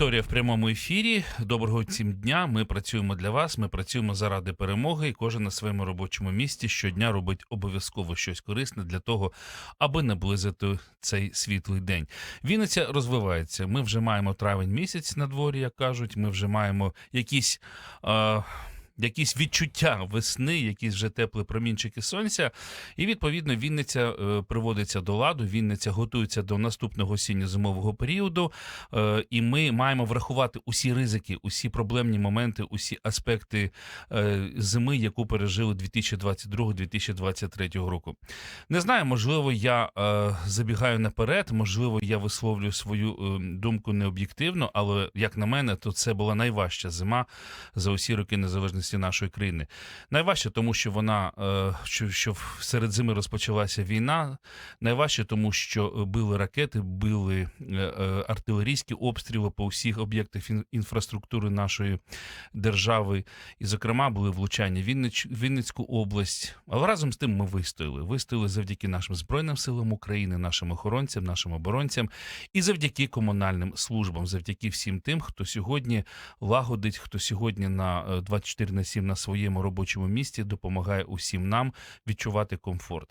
Вікторія в прямому ефірі. Доброго всім дня. Ми працюємо для вас. Ми працюємо заради перемоги. І кожен на своєму робочому місці щодня робить обов'язково щось корисне для того, аби наблизити цей світлий день. Вінниця розвивається. Ми вже маємо травень місяць на дворі, як кажуть. Ми вже маємо якісь. Е- Якісь відчуття весни, якісь вже теплі промінчики сонця, і відповідно Вінниця е, приводиться до ладу. Вінниця готується до наступного осінньо-зимового періоду, е, і ми маємо врахувати усі ризики, усі проблемні моменти, усі аспекти е, зими, яку пережили 2022-2023 року. Не знаю, можливо, я забігаю наперед, можливо, я висловлюю свою думку необ'єктивно, але як на мене, то це була найважча зима за усі роки незалежності цілісності нашої країни. Найважче, тому що вона е, що серед зими розпочалася війна. Найважче, тому що е, били ракети, били е, артилерійські обстріли по всіх об'єктах інфраструктури нашої держави, і, зокрема, були влучання Віннич, Вінницьку область. Але разом з тим ми вистояли. Вистояли завдяки нашим збройним силам України, нашим охоронцям, нашим оборонцям і завдяки комунальним службам, завдяки всім тим, хто сьогодні лагодить, хто сьогодні на 24 7 на своєму робочому місці допомагає усім нам відчувати комфорт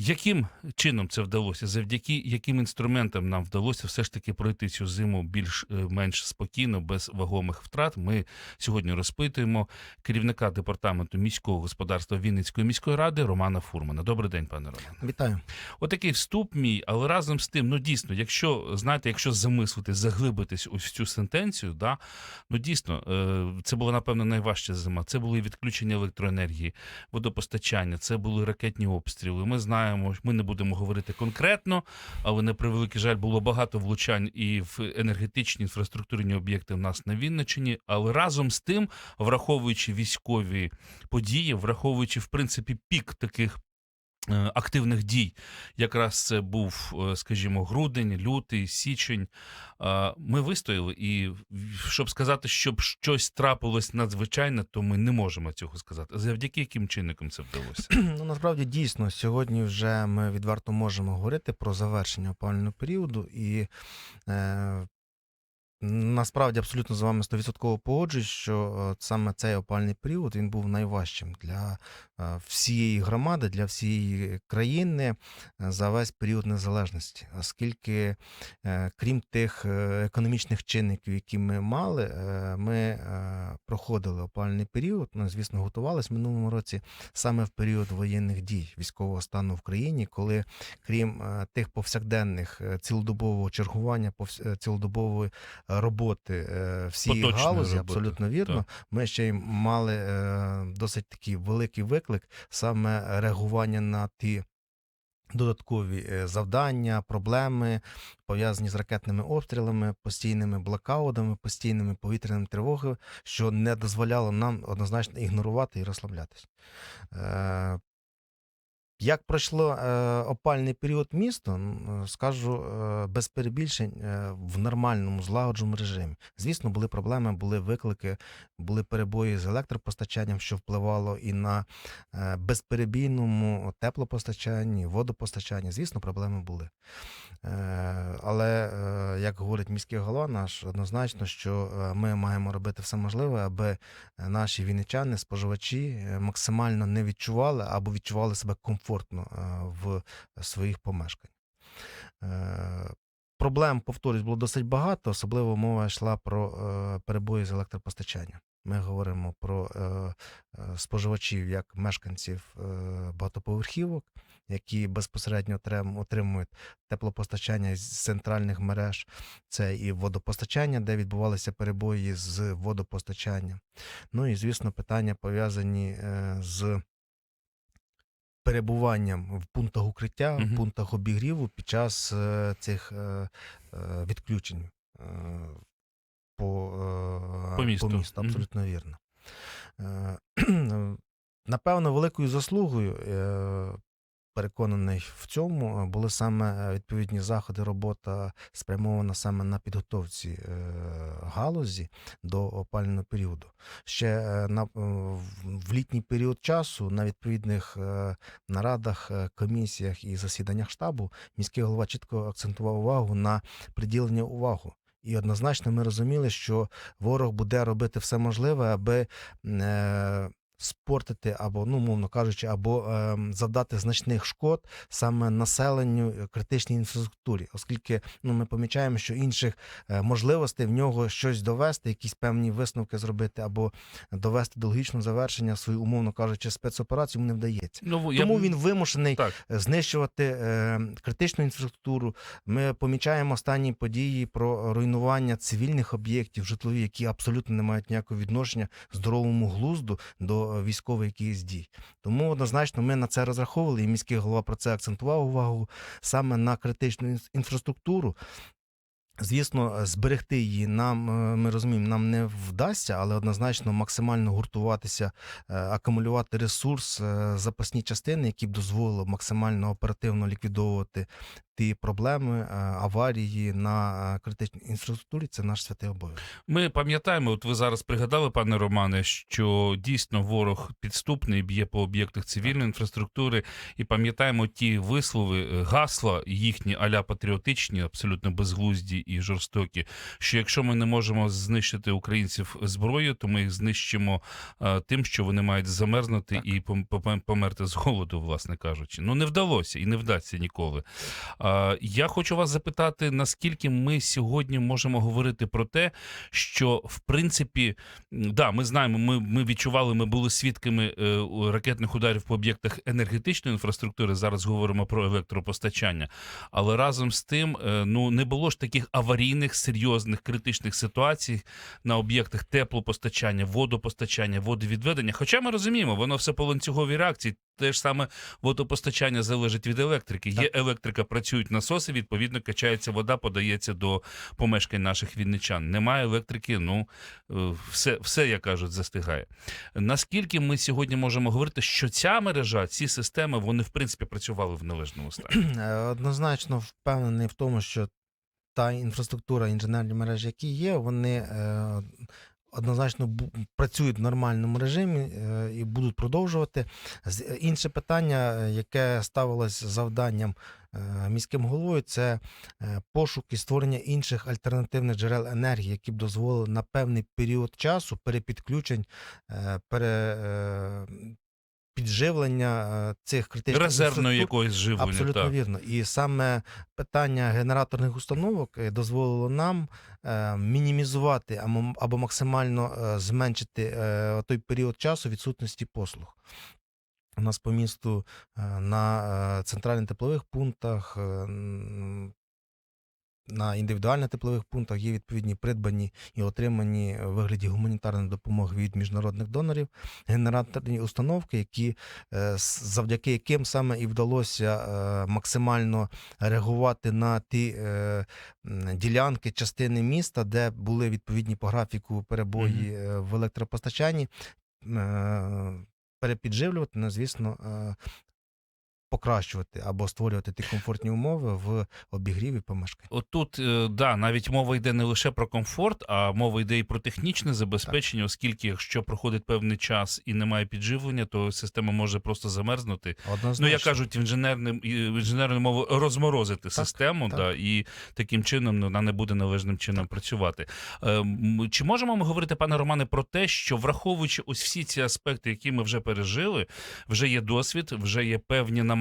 яким чином це вдалося? Завдяки яким інструментам нам вдалося все ж таки пройти цю зиму більш-менш спокійно, без вагомих втрат? Ми сьогодні розпитуємо керівника департаменту міського господарства Вінницької міської ради Романа Фурмана. Добрий день, пане Романе. Вітаю. Отакий вступ мій, але разом з тим, ну дійсно, якщо знаєте, якщо замислити, заглибитись ось в цю сентенцію, да, ну дійсно, е, це була напевно найважча зима. Це були відключення електроенергії, водопостачання, це були ракетні обстріли. Ми знаємо, ми не будемо говорити конкретно, але на превеликий жаль було багато влучань і в енергетичні інфраструктурні об'єкти в нас на Вінниччині. Але разом з тим, враховуючи військові події, враховуючи в принципі пік таких активних дій. Якраз це був, е, скажімо, грудень, лютий, січень. Е, Ми вистояли, і щоб сказати, щоб щось трапилось надзвичайне, то ми не можемо цього сказати. Завдяки яким чинникам це вдалося? Ну насправді дійсно сьогодні вже ми відверто можемо говорити про завершення опалювального періоду, і е, насправді абсолютно з вами 100% погоджуюсь, що е, саме цей опальний період він був найважчим для е, всієї громади, для всієї країни е, за весь період незалежності, оскільки, крім тих економічних чинників, які ми мали, ми проходили опальний період. Ну, звісно, готувалися минулому році саме в період воєнних дій військового стану в країні, коли крім тих повсякденних цілодобового чергування, цілодобової роботи е, всієї Поточної галузі, роботи, абсолютно вірно. так. Ми ще й мали е, досить такий великий виклик саме реагування на ті. Додаткові е, завдання, проблеми пов'язані з ракетними обстрілами, постійними блокаутами, постійними повітряними тривогами, що не дозволяло нам однозначно ігнорувати і розслаблятись. Як пройшло е, опальний період місто, м, е, скажу е, без перебільшень е, в нормальному злагодженому режимі. Звісно, були проблеми, були виклики, були перебої з електропостачанням, що впливало і на е, безперебійному теплопостачанні, водопостачанні. Звісно, проблеми були. Е, але, е, як говорить міський голова наш, однозначно, що е, ми маємо робити все можливе, аби е, наші вінничани, споживачі е, максимально не відчували або відчували себе комфортно е, в своїх помешканнях. Е, Проблем, повторюсь, було досить багато, особливо мова йшла про е, перебої з електропостачанням. Ми говоримо про е, споживачів як мешканців багатоповерхівок, які безпосередньо отримують теплопостачання з центральних мереж, це і водопостачання, де відбувалися перебої з водопостачанням. Ну і, звісно, питання пов'язані з перебуванням в пунктах укриття, угу. в пунктах обігріву під час е, цих е, е, відключень е, по, е, По місту. Абсолютно вірно. Е, Напевно, великою заслугою е, переконаний в цьому, е, були саме е, відповідні заходи, робота спрямована саме на підготовці е, галузі до опального періоду. Ще на, в- літній період часу на відповідних нарадах, комісіях і засіданнях штабу міський голова чітко акцентував увагу на приділення увагу. І однозначно ми розуміли, що ворог буде робити все можливе, аби спортити або, ну, мовно кажучи, або е, завдати значних шкод саме населенню е, критичній інфраструктурі, оскільки ну, ми помічаємо, що інших е, можливостей в нього щось довести, якісь певні висновки зробити, або довести до логічного завершення свою, умовно кажучи, спецоперацію йому не вдається. Ну, я Тому він вимушений так. знищувати е, критичну інфраструктуру. Ми помічаємо останні події про руйнування цивільних об'єктів, житлові, які абсолютно не мають ніякого відношення здоровому глузду до е, військових якихось дій. Тому однозначно ми на це розраховували, і міський голова про це акцентував увагу саме на критичну інфраструктуру. Звісно, зберегти її нам, е, ми розуміємо, нам не вдасться, але однозначно максимально гуртуватися, е, акумулювати ресурс, е, запасні частини, які б дозволили максимально оперативно ліквідовувати ті проблеми, е, аварії на е, критичній інфраструктурі. Це наш святий обов'язок. Ми пам'ятаємо, от ви зараз пригадали, пане Романе, що дійсно ворог підступний б'є по об'єктах цивільної інфраструктури, і пам'ятаємо ті вислови, е, гасла їхні аля патріотичні, абсолютно безглузді і жорстокі. Що якщо ми не можемо знищити українців зброєю, то ми їх знищимо тим, що вони мають замерзнути Так. і пом- пом- померти з голоду, власне кажучи. Ну не вдалося і не вдасться ніколи. Я хочу вас запитати, наскільки ми сьогодні можемо говорити про те, що в принципі, да, ми знаємо, ми, ми відчували, ми були свідками е, ракетних ударів по об'єктах енергетичної інфраструктури. Зараз говоримо про електропостачання. Але разом з тим, е, ну не було ж таких аварійних, серйозних, критичних ситуацій на об'єктах теплопостачання, водопостачання, водовідведення. Хоча ми розуміємо, воно все по ланцюговій реакції. Те ж саме водопостачання залежить від електрики. Є електрика, працюють насоси, відповідно, качається вода, подається до помешкань наших вінничан. Немає електрики, ну е, все, все, як кажуть, застигає. Наскільки ми сьогодні можемо говорити, що ця мережа, ці системи, вони в принципі працювали в належному стані? Е, Однозначно впевнений в тому, що та інфраструктура, інженерні мережі, які є, вони е, однозначно працюють в нормальному режимі е, і будуть продовжувати. Інше питання, е, яке ставилось завданням е, міським головою, це пошук і створення інших альтернативних джерел енергії, які б дозволили на певний період часу перепідключень, пере, підживлення е, цих критичних Резервної якоїсь живлення. Абсолютно Так. вірно. І саме питання генераторних установок е, дозволило нам е, мінімізувати або, максимально зменшити той період часу відсутності послуг. У нас по місту на центральних теплових пунктах, на індивідуальних теплових пунктах є відповідні придбані і отримані у вигляді гуманітарної допомоги від міжнародних донорів генераторні установки, які е, завдяки яким саме і вдалося е, максимально реагувати на ті е, ділянки, частини міста, де були відповідні по графіку перебої е, в електропостачанні, перепідживлювати, ну, звісно, покращувати або створювати ті комфортні умови в обігріві помешкань. Отут, е, да, навіть мова йде не лише про комфорт, а мова йде і про технічне забезпечення, оскільки якщо проходить певний час і немає підживлення, то система може просто замерзнути. Однозначно. Ну, як кажуть, інженерним інженерною мовою розморозити систему, так. Да, і таким чином ну, вона не буде належним чином працювати. Е, Чи можемо ми говорити, пане Романе, про те, що враховуючи ось всі ці аспекти, які ми вже пережили, вже є досвід, вже є певні намагання,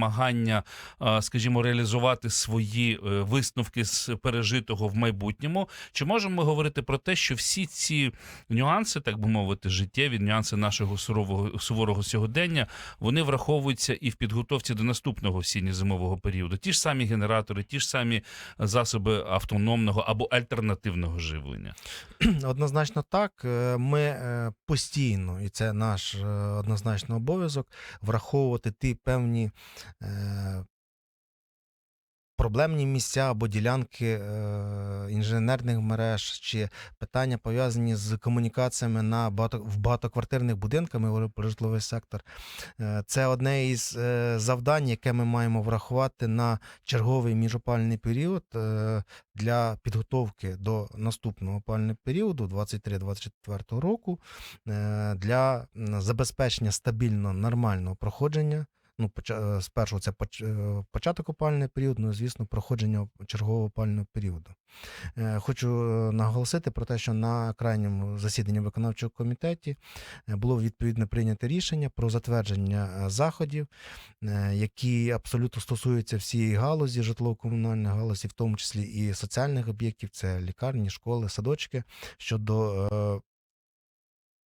а, скажімо, реалізувати свої е, висновки з пережитого в майбутньому. Чи можемо ми говорити про те, що всі ці нюанси, так би мовити, життєві нюанси нашого сурового суворого сьогодення, вони враховуються і в підготовці до наступного осінньо-зимового періоду. Ті ж самі генератори, ті ж самі засоби автономного або альтернативного живлення. Однозначно так. Е, Ми е, постійно, і це наш е, однозначно обов'язок, враховувати ті певні е, проблемні місця або ділянки е, інженерних мереж чи питання пов'язані з комунікаціями на багато, в багатоквартирних будинках, ми про житловий сектор. Е, Це одне із е, завдань, яке ми маємо врахувати на черговий міжопальний період е, для підготовки до наступного опального періоду 23-24 року е, для забезпечення стабільно нормального проходження. Ну, е, спершу це е, початок опального періоду, ну звісно, проходження чергового опального періоду. Е, Хочу наголосити про те, що на крайньому засіданні виконавчого комітеті е, було відповідно прийнято рішення про затвердження заходів, які абсолютно стосуються всієї галузі, житлово-комунальної галузі, в тому числі і соціальних об'єктів, це лікарні, школи, садочки, щодо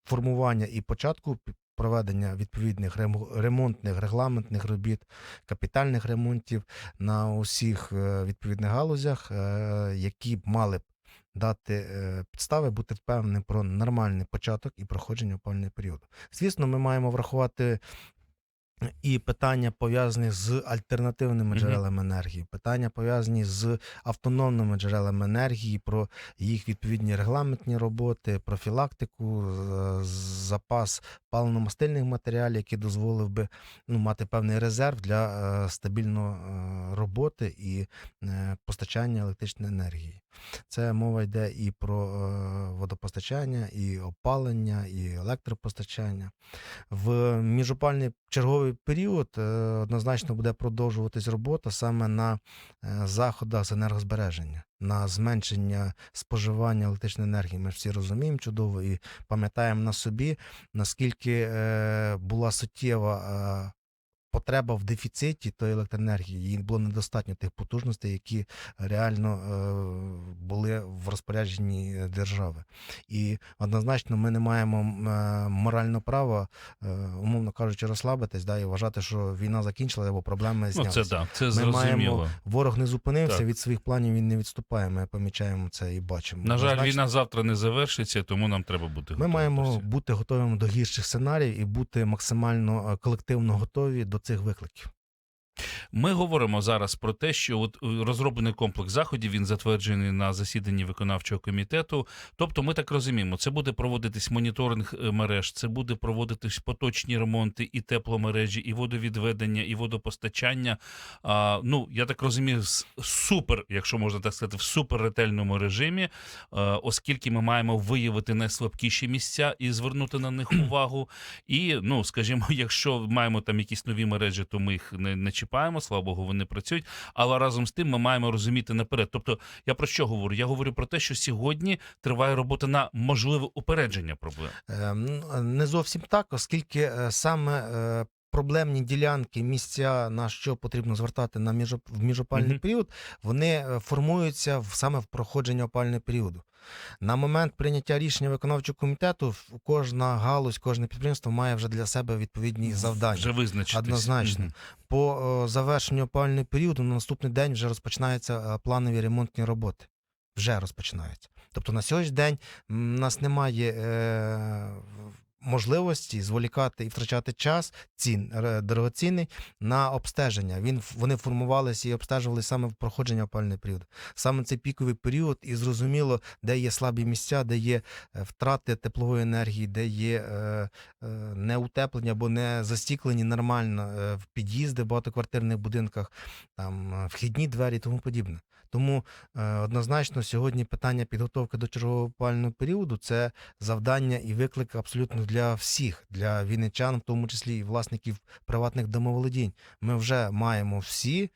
формування і початку проведення відповідних ремонтних регламентних робіт, капітальних ремонтів на усіх е, відповідних галузях, е, які б мали б дати е, підстави бути впевненим про нормальний початок і проходження опального періоду. Звісно, ми маємо врахувати. І питання пов'язані з альтернативними джерелами енергії, питання пов'язані з автономними джерелами енергії, про їх відповідні регламентні роботи, профілактику, запас паливно-мастильних матеріалів, який дозволив би ну, мати певний резерв для е, стабільної е, роботи і е, постачання електричної енергії. Це мова йде і про е, водопостачання, і опалення, і електропостачання. В міжопальний черговий період е, однозначно буде продовжуватись робота саме на е, заходах з енергозбереження, на зменшення споживання електричної енергії. Ми всі розуміємо чудово і пам'ятаємо на собі, наскільки була суттєва. Потреба в дефіциті тої електроенергії, їй було недостатньо тих потужностей, які реально е, були в розпорядженні держави. І однозначно ми не маємо е, морального права, е, умовно кажучи, розслабитись да, і вважати, що війна закінчилася або проблеми Ну, це так, це Ми зрозуміло. маємо ворог не зупинився Так. від своїх планів. Він не відступає. Ми помічаємо це і бачимо. На жаль, Однозначно, війна завтра не завершиться, тому нам треба бути Ми готовими до маємо бути готовими до гірших сценаріїв і бути максимально колективно готові до цих викликів. Ми говоримо зараз про те, що от е, розроблений комплекс заходів він затверджений на засіданні виконавчого комітету. Тобто, ми так розуміємо, це буде проводитись моніторинг е, мереж, це буде проводитись поточні ремонти і тепломережі, і водовідведення, і водопостачання. А, ну я так розумію, супер, якщо можна так сказати, в супер ретельному режимі, е, оскільки ми маємо виявити найслабкіші місця і звернути на них увагу. І ну, скажімо, якщо маємо там якісь нові мережі, то ми їх не, не чіпаємо, слава Богу, вони працюють. Але разом з тим ми маємо розуміти наперед. Тобто, я про що говорю? Я говорю про те, що сьогодні триває робота на можливе упередження проблем. Е, ну, Не зовсім так, оскільки е, саме е, проблемні ділянки, місця, на що потрібно звертати на міжоп... в міжопальний Мгм. період, вони е, формуються в- саме в проходженні опального періоду. На момент прийняття рішення виконавчого комітету кожна галузь, кожне підприємство має вже для себе відповідні завдання. Вже визначитись. Однозначно. Мгм. По е, завершенню опалювального періоду на наступний день вже розпочинаються е, планові ремонтні роботи. Вже розпочинаються. Тобто на сьогоднішній день у нас немає е, можливості зволікати і втрачати час, цін дорогоцінний на обстеження. Він вони формувалися і обстежувалися саме в проходження опального періоду. Саме цей піковий період, і зрозуміло, де є слабі місця, де є е, втрати теплової енергії, де є е, е, неутеплені або не застіклені нормально е, в під'їзди в багатоквартирних будинках, там е, вхідні двері і тому подібне. Тому е, однозначно сьогодні питання підготовки до чергового опалювального періоду це завдання і виклик абсолютно для всіх, для вінничан, в тому числі і власників приватних домоволодінь. Ми вже маємо всі е,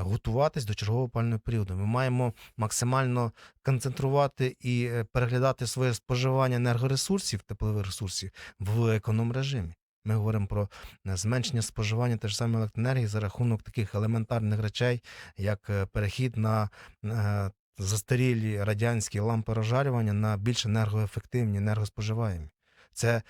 готуватись до чергового опалювального періоду. Ми маємо максимально концентрувати і е, переглядати своє споживання енергоресурсів, теплових ресурсів в економ режимі. Ми говоримо про е, зменшення споживання теж саме електроенергії за рахунок таких елементарних речей, як е, перехід на е, застарілі радянські лампи розжарювання на більш енергоефективні, енергоспоживаємі. Це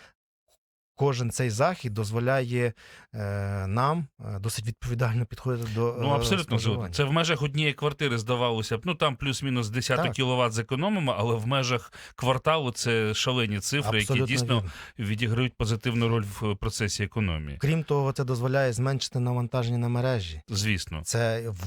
кожен цей захід дозволяє е, нам е, досить відповідально підходити до Ну, е, абсолютно споживання. Це в межах однієї квартири здавалося б. Ну там плюс-мінус 10 Так. кВт зекономимо, але в межах кварталу це шалені цифри, які дійсно вірно. відіграють позитивну роль в процесі економії. Крім того, це дозволяє зменшити навантаження на мережі. Звісно. Це в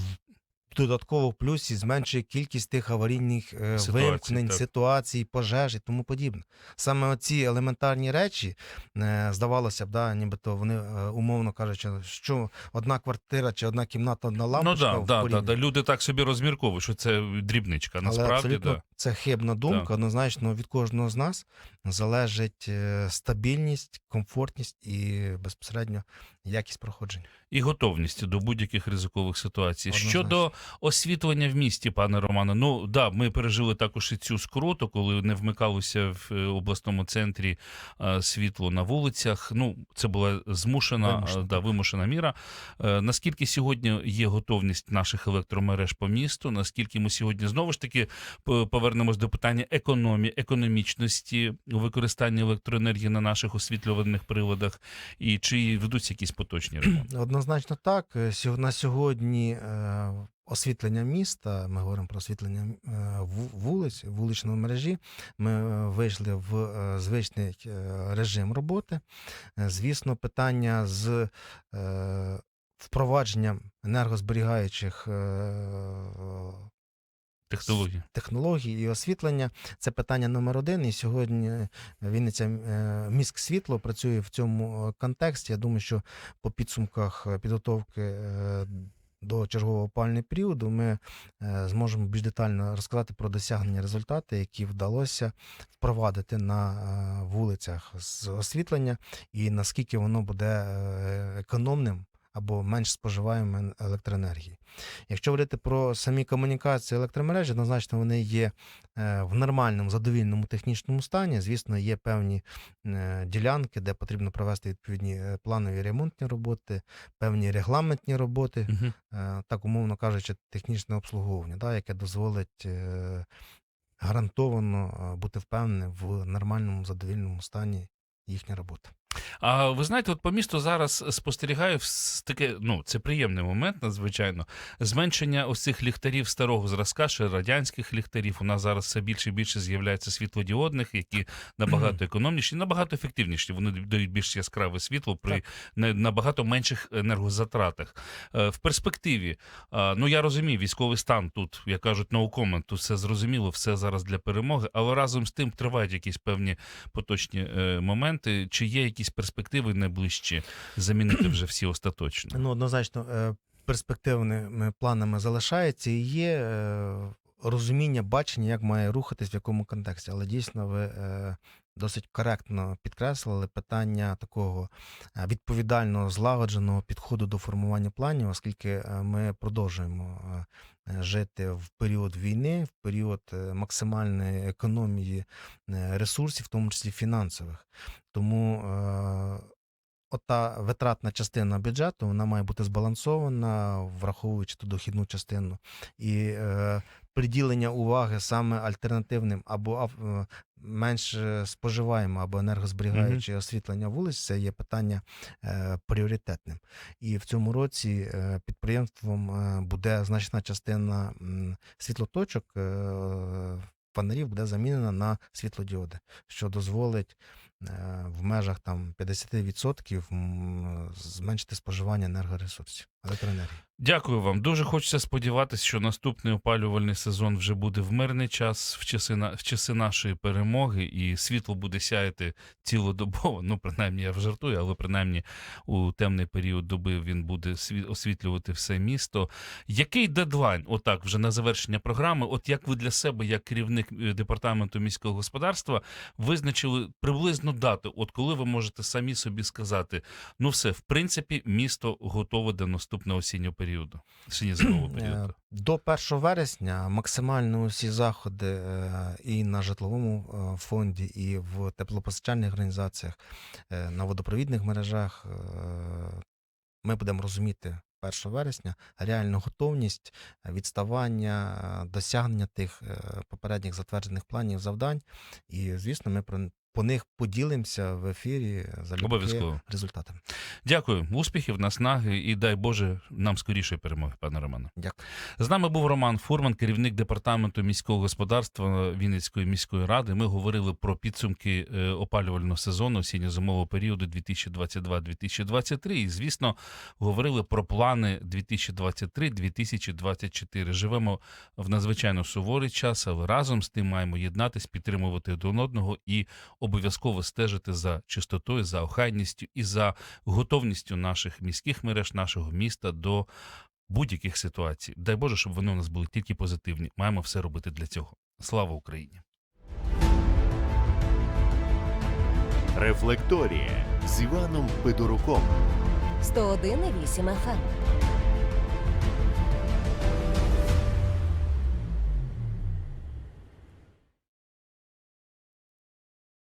додатково в плюсі зменшує кількість тих аварійних е, Ситуацій, вимкнень, так. ситуацій, пожеж і тому подібне. Саме оці елементарні речі, е, здавалося б, да, нібито вони, е, умовно кажучи, що одна квартира чи одна кімната, одна Ну да, в да, да, да. Люди так собі розмірковують, що це дрібничка. Але Насправді, абсолютно да. це хибна думка. Так. Однозначно від кожного з нас залежить е, стабільність, комфортність і безпосередньо якість проходження. і готовність до будь-яких ризикових ситуацій. Однозначно. Щодо освітлення в місті, пане Романе, ну да, ми пережили також і цю скруту, коли не вмикалося в е, обласному центрі е, світло на вулицях. Ну, це була змушена Вимушена, да, вимушена міра. Наскільки сьогодні є готовність наших електромереж по місту? Наскільки ми сьогодні знову ж таки повернемось до питання економії, економічності використання електроенергії на наших освітлюваних приладах, і чи ведуться якісь поточні ремонти? Однозначно так. Е, На сьогодні е, освітлення міста, ми говоримо про освітлення е, вулиць, вуличної мережі. Ми вийшли в звичний режим роботи. Звісно, питання з впровадженням енергозберігаючих е, Технології. і освітлення це питання номер один. І сьогодні Вінниця е, міськ світло працює в цьому е, контексті. Я думаю, що по підсумках е, підготовки е, до чергового опального періоду ми е, зможемо більш детально розказати про досягнення результати, які вдалося впровадити на е, вулицях з освітлення, і наскільки воно буде е, економним або менш споживаємим електроенергії. Якщо говорити про самі комунікації електромережі, однозначно вони є е, в нормальному задовільному технічному стані. Звісно, є певні е, ділянки, де потрібно провести відповідні е, планові ремонтні роботи, певні регламентні роботи, е, так умовно кажучи, технічне обслуговування, да, яке дозволить гарантовано бути впевненим в нормальному задовільному стані їхня робота. А ви знаєте, от по місту зараз спостерігаю таке, ну це приємний момент, надзвичайно. Зменшення ось цих ліхтарів старого зразка, ще радянських ліхтарів. У нас зараз все більше і більше з'являється світлодіодних, які набагато економніші, набагато ефективніші. Вони дають більш яскраве світло при не- набагато менших енергозатратах. Е, В перспективі, ну я розумію, військовий стан тут, як кажуть, no comment, тут все зрозуміло, все зараз для перемоги, але разом з тим тривають якісь певні поточні е, моменти. Чи є якісь перспективи найближчі замінити вже всі остаточно? Ну, однозначно, е, перспективними планами залишається і є е, розуміння, бачення, як має рухатись в якому контексті. Але дійсно ви е, досить коректно підкреслили питання такого відповідального, злагодженого підходу до формування планів, оскільки ми продовжуємо жити в період війни, в період е, максимальної економії е, ресурсів, в тому числі фінансових. Тому е, ота витратна частина бюджету вона має бути збалансована, враховуючи ту дохідну частину. І е, приділення уваги саме альтернативним або е, менш е, споживаємим або енергозберігаюче освітлення вулиць, це є питання е, пріоритетним. І в цьому році е, підприємством е, буде значна частина м, світлоточок. Е, Фонарів буде замінена на світлодіоди, що дозволить е, в межах там 50% зменшити споживання енергоресурсів електроенергії. Дякую вам. Дуже хочеться сподіватися, що наступний опалювальний сезон вже буде в мирний час, в часи, на- в часи нашої перемоги, і світло буде сяяти цілодобово. Ну, принаймні, я жартую, але принаймні у темний період доби він буде сві- освітлювати все місто. Який дедлайн, отак, вже на завершення програми, от як ви для себе, як керівник е, департаменту міського господарства, визначили приблизну дату, от коли ви можете самі собі сказати, ну все, в принципі, місто готове до осіннього періоду, осінньо-зимового Е, періоду. До 1 вересня максимально усі заходи е, і на житловому е, фонді, і в теплопостачальних організаціях, е, на водопровідних мережах е, ми будемо розуміти 1 вересня реальну готовність, е, відставання, е, досягнення тих е, попередніх затверджених планів завдань. І, звісно, ми по них поділимося в ефірі за Обов'язково. результатами. Дякую, успіхів, наснаги і дай Боже нам скорішої перемоги, пане Романе. Дякую. З нами був Роман Фурман, керівник департаменту міського господарства Вінницької міської ради. Ми говорили про підсумки е, опалювального сезону осінньо-зимового періоду 2022-2023. І, звісно, говорили про плани 2023-2024. Живемо в надзвичайно суворий час, але разом з тим маємо єднатись, підтримувати один одного і обов'язково стежити за чистотою, за охайністю і за готовністю наших міських мереж, нашого міста до будь-яких ситуацій. Дай Боже, щоб вони у нас були тільки позитивні. Маємо все робити для цього. Слава Україні! Рефлекторія з Іваном Федоруком. 101,8 FM.